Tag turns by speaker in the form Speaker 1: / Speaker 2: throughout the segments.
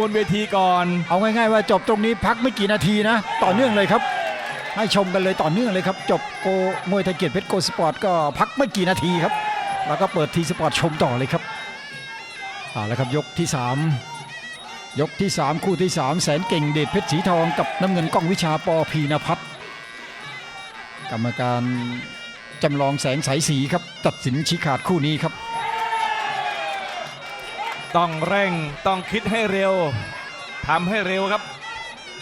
Speaker 1: บนเวทีก่อน
Speaker 2: เอาง่ายๆว่าจบตรงนี้พักไม่กี่นาทีนะ ต่อเนื่องเลยครับ ให้ชมกันเลยต่อเนื่องเลยครับ จบโกมวยไทยเกียรติเพชรโกสปอร์ตก็พักไม่กี่นาทีครับ แล้วก็เปิดทีสปอร์ตชมต่อเลยครับเอาละครับยกที่ 3 ยกที่ 3 คู่ที่ 3 แสนเก่งเดชเพชรสีทองกับน้ำเงินกล้องวิชาปอพีนพัฒน์กรรมการจำลองแสงสายสีครับ ตัดสินชี้ขาดคู่นี้ครับ
Speaker 1: ต้องเร่งต้องคิดให้เร็วทำให้เร็วครับ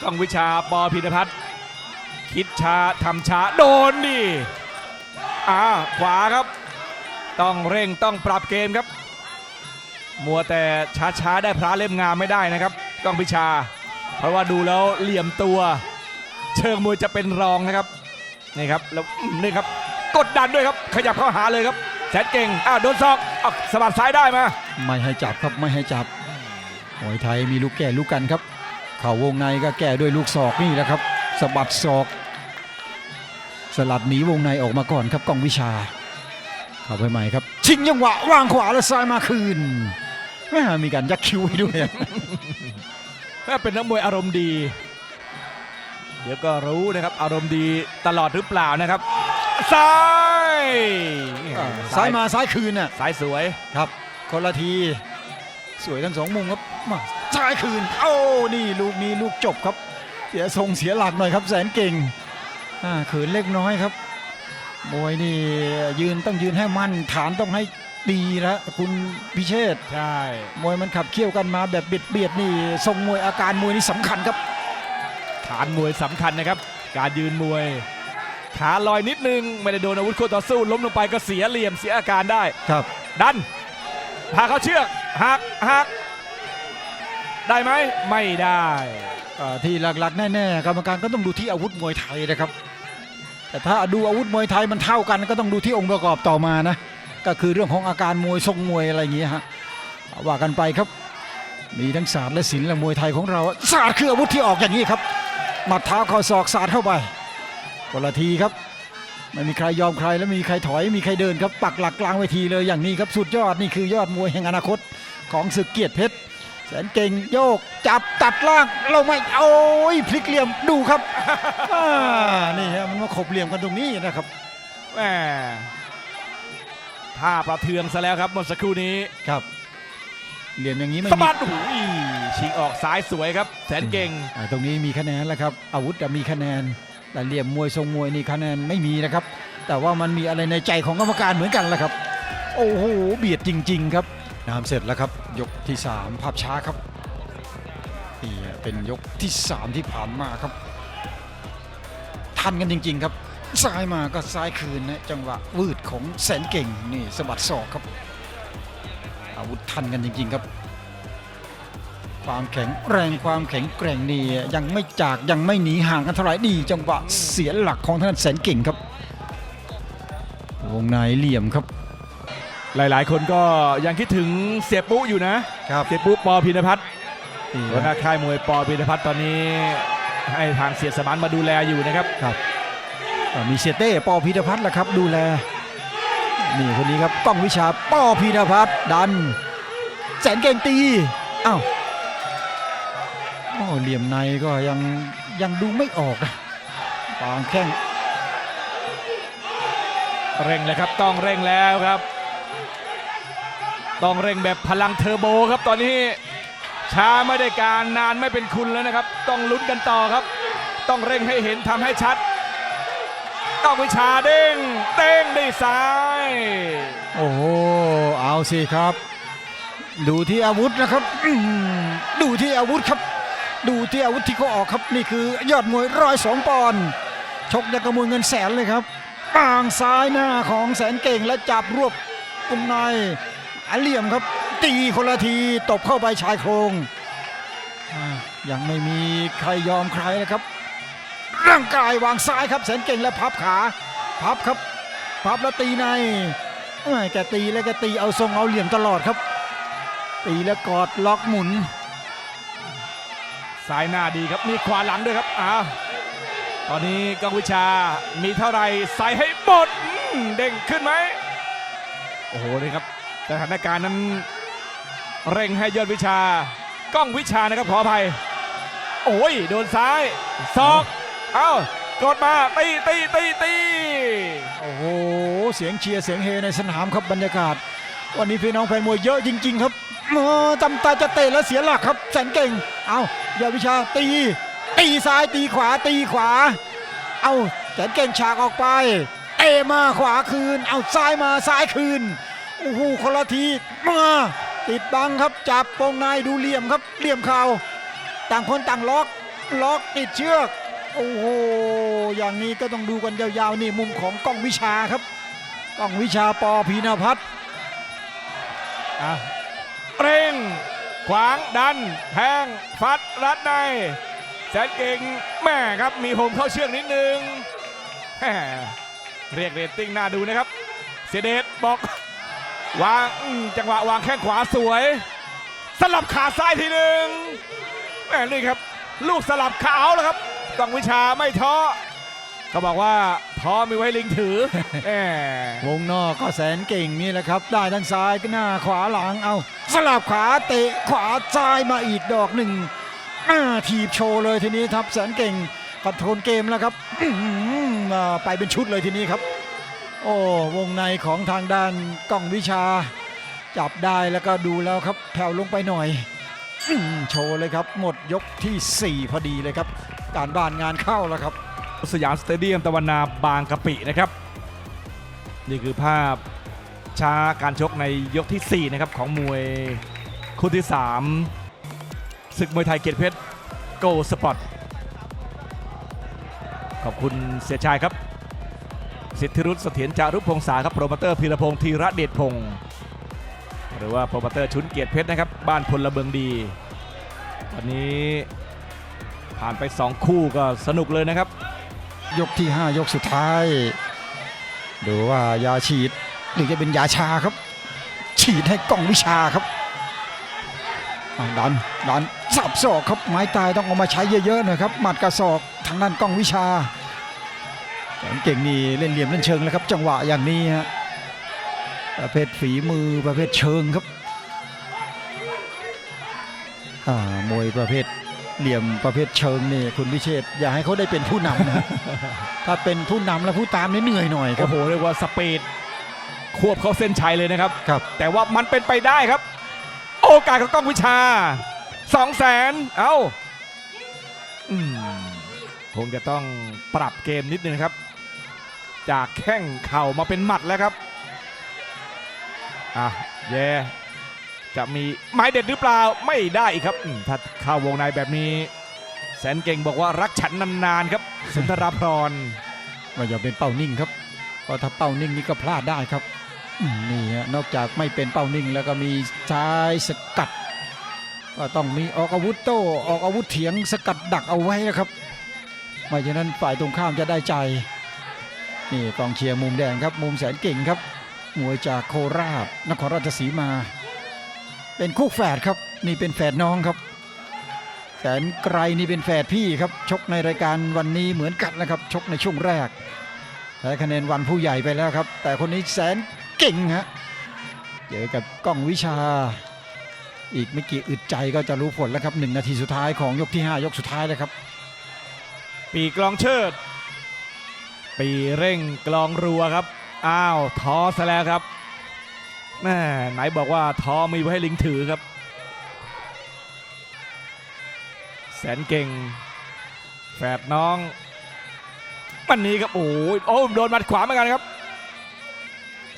Speaker 1: กล้องวิชาปอพินพัฒน์คิดช้าทำช้าโดนดิอ่าขวาครับ ต้องเร่งต้องปรับเกมครับ มัวแต่ช้าๆได้พระเล่มงามไม่ได้นะครับกล้องวิชา เพราะว่าดูแล้วเหลี่ยมตัว เชิงมวยจะเป็นรองนะครับนี่ครับแล้วนี่ครับกดดันด้วยครับขยับเข้าหาเลยครับแสนเก่งอ้าวโดนศอกอ้าวสะบัดซ้ายได้มา
Speaker 2: ไม่ให้จับครับไม่ให้จับมวยไทยมีลูกแก่ลูกกันครับ เข่าวงในก็แก้ด้วยลูกศอกนี่แหละครับสะบัดศอก สลัดหนีวงในออกมาก่อนครับกองวิชาเข้าไปใหม่ครับ ชิงยังหวะวางขวาแล้วซ้ายมาคืนแม่มีการยักคิ้วให้ด้วย
Speaker 1: แม่เป็นนักมวยอารมณ์ดี เดี๋ยวก็รู้นะครับ อารมณ์ดีตลอดหรือเปล่านะครับซ้าย
Speaker 2: ซ้ายมาซ้ายคืนน่ะ
Speaker 1: ซ้ายสวย
Speaker 2: ครับ คนละที สวยทั้งสองมุมครับมาซ้ายคืน โอ้นี่ลูกนี้ลูกจบครับ เสียทรงเสียหลักหน่อยครับ แสนเก่งอ่าเขินเล็กน้อยครับมวยนี่ยืนต้องยืนให้มั่นฐานต้องให้ดีแล้วคุณพิเชษฐ์
Speaker 1: ใช่
Speaker 2: มวยมันขับเคี่ยวกันมาแบบเบียดเบียดๆนี่ทรงมวยอาการมวยนี่สำคัญครับ
Speaker 1: ฐานมวยสำคัญนะครับ การยืนมวยขาลอยนิดนึง ไม่ได้โดนอาวุธคู่ต่อสู้ล้มลงไปก็เสียเหลี่ยมเสียอาการได้
Speaker 2: ครับ
Speaker 1: ดัน พาเขาเชือกหักหักได้ไหมไม่ได้
Speaker 2: ที่หลักๆแน่ๆกรรมการก็ต้องดูที่อาวุธมวยไทยนะครับ แต่ถ้าดูอาวุธมวยไทยมันเท่ากันก็ต้องดูที่องค์ประกอบต่อมานะก็คือเรื่องของอาการมวยทรงมวยอะไรอย่างเงี้ยฮะว่ากันไปครับ มีทั้งศาสตร์และศิลป์และมวยไทยของเราศาสตร์คืออาวุธที่ออกอย่างนี้ครับหมัดเท้าข่าศอกศาสตร์เข้าไปคนละทีครับ ไม่มีใครยอมใครและไม่มีใครถอยไม่มีใครเดินครับปักหลักกลางเวทีเลยอย่างนี้ครับสุดยอดนี่คือยอดมวยแห่งอนาคตของศึกเกียรติเพชรแสนเก่งโยกจับตัดล่างเราไม่โอ้ยพลิกเหลี่ยมดูครับอ่านี่ฮะมันมาขบเหลี่ยมกันตรงนี้นะครับ
Speaker 1: แหมท่าประเทืองซะแล้วครับเมื่อสักครู่นี้
Speaker 2: ครับ เหลี่ยมอย่างนี้ไม่
Speaker 1: สะ
Speaker 2: มี
Speaker 1: บัดโอ้โหชิงออกซ้ายสวยครับ แสนเก่ง
Speaker 2: อ่าตรงนี้มีคะแนนแล้วครับอาวุธจะมีคะแนน แต่เหลี่ยมมวยทรงมวยนี่คะแนนไม่มีนะครับ แต่ว่ามันมีอะไรในใจของกรรมการเหมือนกันแหละครับ โอ้โหเบียดจริง ๆ ครับน้ำเสร็จแล้วครับ ยกที่ 3 ภาพช้าครับนี่เป็นยกที่ 3 ที่ผ่านมาครับ ทันกันจริง ๆ ครับซ้ายมาก็ซ้ายคืนนะจังหวะวืดของแสนเก่งนี่สะบัดศอกครับ อาวุธทันกันจริง ๆ ครับ ความแข็งแรงความแข็งแกร่งนี่ยังไม่จากยังไม่หนีห่างกันเท่าไหร่ดีจังหวะเสียหลักของท่านแสนเก่งครับ วงในเหลี่ยมครับ
Speaker 1: หลายๆ คนก็ยังคิดถึงเสียปุ๊อยู่นะ
Speaker 2: ครับ
Speaker 1: เสียปุ๊ปอพินพัฒน์
Speaker 2: นี่
Speaker 1: หัวหน้าค่ายมวยปอพินพัฒน์ตอนนี้ ให้ทางเสียสมานมาดูแลอยู่นะครับ
Speaker 2: ครับก็มีเสียเต้ปอพีรพัฒน์แหละครับ ดูแลนี่คนนี้ครับก้องวิชาปอพีรพัฒน์ดัน แสนเก่งตีอ้าว โอ้เหลี่ยมในก็ยังยังดูไม่ออกนะวางแข้ง
Speaker 1: เร่งเลยครับต้องเร่งแล้วครับ ต้องเร่งแบบพลังเทอร์โบครับตอนนี้ช้าไม่ได้การนานไม่เป็นคุณแล้วนะครับ ต้องลุ้นกันต่อครับ ต้องเร่งให้เห็นทำให้ชัด ต้องวิชาเด้งเต้งด้วยซ้าย
Speaker 2: โอ้โหเอาสิครับ ดูที่อาวุธนะครับอื้อหือดูที่อาวุธครับ ดูที่อาวุธที่เขาออกครับนี่คือยอดมวยร้อยสองปอนด์ชกยังกระมวยเงินแสนเลยครับปางซ้ายหน้าของแสนเก่งและจับรวบตรงในอาเหลี่ยมครับ ตีคนละทีตบเข้าไปชายโครงยังไม่มีใครยอมใครนะครับ ร่างกายวางซ้ายครับแสนเก่งและพับขา พับครับพับแล้วตีในแม่แกตีแล้วแกตีเอาทรงเอาเหลี่ยมตลอดครับ ตีแล้วกอดล็อกหมุน
Speaker 1: ซ้ายหน้าดีครับมีขวาหลังด้วยครับอ้าวตอนนี้กังวิชามีเท่าไรใส่ให้หมดเด้งขึ้นไหมโอ้โหนี่ครับสถานการณ์นั้นเร่งให้ยอดวิชากล้องวิชานะครับขออภัย โอ้ยโดนซ้ายศอกเอ้ากดมาตีตีตีตี
Speaker 2: โอ้โหเสียงเชียร์เสียงเฮในสนามครับบรรยากาศ วันนี้พี่น้องแฟนมวยเยอะจริง ๆ ครับ เออจำตาจะเตะแล้วเสียหลักครับ แสนเก่ง เอายอดวิชาตี ตีซ้ายตีขวาตีขวา เอาแสนเก่งฉากออกไป เตะมาขวาคืน เอาซ้ายมาซ้ายคืนโอ้โหคนละทีมาติดบังครับจับปงในดูเหลี่ยมครับเหลี่ยมเข่าต่างคนต่างล็อกล็อกติดเชือกโอ้โหอย่างนี้ก็ต้องดูกันยาวๆนี่มุมของกล้องวิชาครับกล้องวิชาปอพีนพัฒน์
Speaker 1: อะ เร่งขวางดันแทงฟัดรัดในแสนเก่งแม่ครับมีโหมเข้าเชือกนิดนึงเรียกเรตติ้งน่าดูนะครับ เสเดชบอกวางจังหวะวางแข้งขวาสวย สลับขาซ้ายทีหนึ่งแม่นี่ครับ ลูกสลับขาเอาแล้วครับกองวิชาไม่ท้อ เขาบอกว่าท้อมีไว้ลิงถือแหม
Speaker 2: วงนอกก็แสนเก่งนี่แหละครับ ได้ทั้งซ้ายหน้าขวาหลังเอา สลับขวาเตะขวาซ้ายมาอีกดอกหนึ่งหน้าทีบโชว์เลยทีนี้ครับแสนเก่งคอนโทรลเกมแล้วครับอื้อหือมาไปเป็นชุดเลยทีนี้ครับ โอ้วงในของทางด้านกล้องวิชา จับได้แล้วก็ดูแล้วครับแผ่วลงไปหน่อยอื้อโชว์เลยครับ หมดยกทีสี่ 4 พอดีเลยครับ การบ้านงานเข้าแล้วครับ
Speaker 1: สยามสเตเดียมตะวันนาบางกะปินะครับ นี่คือภาพช้าการชกในยกทีสี่ 4 นะครับ ของมวยคู่ที่ 3 ศึกมวยไทยเกียรติเพชรโกสปอร์ตขอบคุณเสียชายครับ สิทธิรุตเสถียรจารุพงษาครับโปรโมเตอร์พีรพงศ์ธีระเดชพงศ์หรือว่าโปรโมเตอร์ชุนเกียรติเพชรนะครับ บ้านพลเมืองดีวันนี้ผ่านไป 2 คู่ก็สนุกเลยนะครับ
Speaker 2: ยกที่ 5 ยกสุดท้าย ดูว่ายาฉีดหรือจะเป็นยาชาครับ ฉีดให้กล้องวิชาครับดันดันสับศอกครับไม้ตายต้องเอามาใช้เยอะๆหน่อยครับหมัดกระศอกทางด้านกล้องวิชาแสนเก่งนี่เล่นเหลี่ยมเล่นเชิงแล้วครับ จังหวะอย่างนี้ฮะประเภทฝีมือประเภทเชิงครับอ่ามวยประเภท เหลี่ยมประเภทเชิงนี่คุณพิเชษฐ์อย่าให้เขาได้เป็นผู้นำนะ ถ้าเป็นผู้นำแล้วผู้ตามนี่เหนื่อยหน่อยครั
Speaker 1: โอ้
Speaker 2: บ
Speaker 1: โหเรียกว่าสปีดควบเข้าเส้นชัยเลยนะครับ
Speaker 2: ครับ
Speaker 1: แต่ว่ามันเป็นไปได้ครับ โอกาสของกล้องวิชา2 0 0แสนเอ้าอืมคงจะต้องปรับเกมนิดนึงนะครับ จากแข้งเข่ามาเป็นหมัดแล้วครับอะแย่ จะมีไม้เด็ดหรือเปล่าไม่ได้อีกครับถ้าเข้าวงในแบบนี้ แสนเก่งบอกว่ารักฉันนานๆครับ สุนทรพร
Speaker 2: ว่าอย่าเป็นเป้านิ่งครับเพราะถ้าเป้านิ่งนี่ก็พลาดได้ครับนี่ฮะนอกจากไม่เป็นเป้านิ่งแล้วก็มีซ้ายสกัด ก็ต้องมีออกอาวุธโต้ออกอาวุธเถียงสกัดดักเอาไว้นะครับไม่ฉะนั้นฝ่ายตรงข้ามจะได้ใจนี่กองเชียร์มุมแดงครับ มุมแสนเก่งครับมวยจากโคราชนครราชสีมา เป็นคู่แฝดครับนี่เป็นแฝดน้องครับ แสนไกรนี่เป็นแฝดพี่ครับ ชกในรายการวันนี้เหมือนกันนะครับ ชกในช่วงแรกแพ้คะแนนวันผู้ใหญ่ไปแล้วครับ แต่คนนี้แสนเก่งฮะเจอกับกล้องวิชา อีกไม่กี่อึดใจก็จะรู้ผลแล้วครับหนึ่งนาทีสุดท้ายของยกที่ 5 ยกสุดท้ายเลยครับ
Speaker 1: ปีกลองเชิด ปีเร่งกลองรัวครับ อ้าวท้อซะแล้วครับ แม่ไหนบอกว่าท้อมีไว้ให้ลิงถือครับ แสนเก่ง แฝดน้อง วันนี้ครับโอ้ยโอ้โดนหมัดขวาเหมือนกันครับ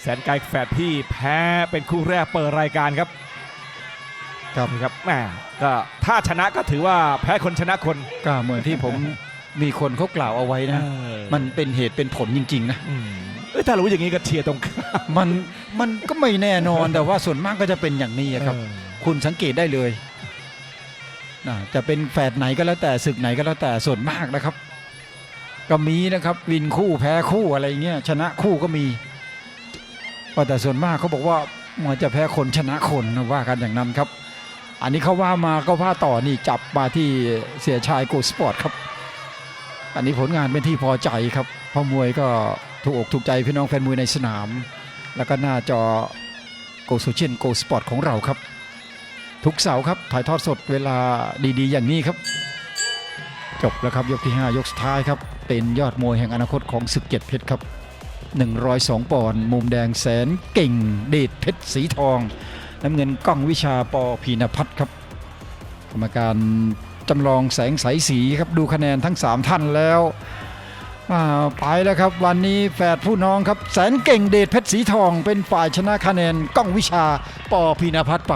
Speaker 1: แสนไกลแฝดพี่แพ้เป็นคู่แรกเปิดรายการครับ
Speaker 2: ครับ
Speaker 1: นี่ครับแม่ก็ถ้าชนะก็ถือว่าแพ้คนชนะคน
Speaker 2: ก็เหมือนที่ผมมีคนเขากล่าวเอาไว้นะ มันเป็นเหตุเป็นผลจริง ๆ นะ
Speaker 1: อืมเอ้ย ถ้ารู้อย่างนี้ก็เชียร์ตรงข้าม
Speaker 2: มันมันก็ไม่แน่นอนแต่ว่าส่วนมากก็จะเป็นอย่างนี้ครับ
Speaker 1: เออ
Speaker 2: คุณสังเกตได้เลยนะจะเป็นแฝดไหนก็แล้วแต่ศึกไหนก็แล้วแต่ส่วนมากนะครับ ก็มีนะครับ วินคู่แพ้คู่อะไรเงี้ยชนะคู่ก็มีว่าแต่ส่วนมากเขาบอกว่ามันจะแพ้คนชนะคนนะว่ากันอย่างนั้นครับ อันนี้เขาว่ามาก็ว่าต่อนี่จับมาที่เสียชายโกสปอร์ตครับ อันนี้ผลงานเป็นที่พอใจครับเพราะมวยก็ ถูกอกถูกใจพี่น้องแฟนมวยในสนาม แล้วก็หน้าจอโกโซเชียนโกสปอร์ตของเราครับ ทุกเสาร์ครับถ่ายทอดสดเวลาดีๆ อย่างนี้ครับ จบแล้วครับยกที่ 5 ยกสุดท้ายครับ เป็นยอดมวยแห่งอนาคตของศึกเกียรติเพชรครับ 102 ปอนด์มุมแดงแสนเก่งเดชเพชรสีทอง น้ำเงินก้องวิชาปอพีนพัฒครับกรรมการจำลองแสงใสสีครับดูคะแนนทั้ง 3 ท่านแล้ว ไปแล้วครับ วันนี้แฝดผู้น้องครับ แสนเก่งเดชเพชรสีทอง เป็นฝ่ายชนะคะแนนก้องวิชาปอพีนพัฒน์ไป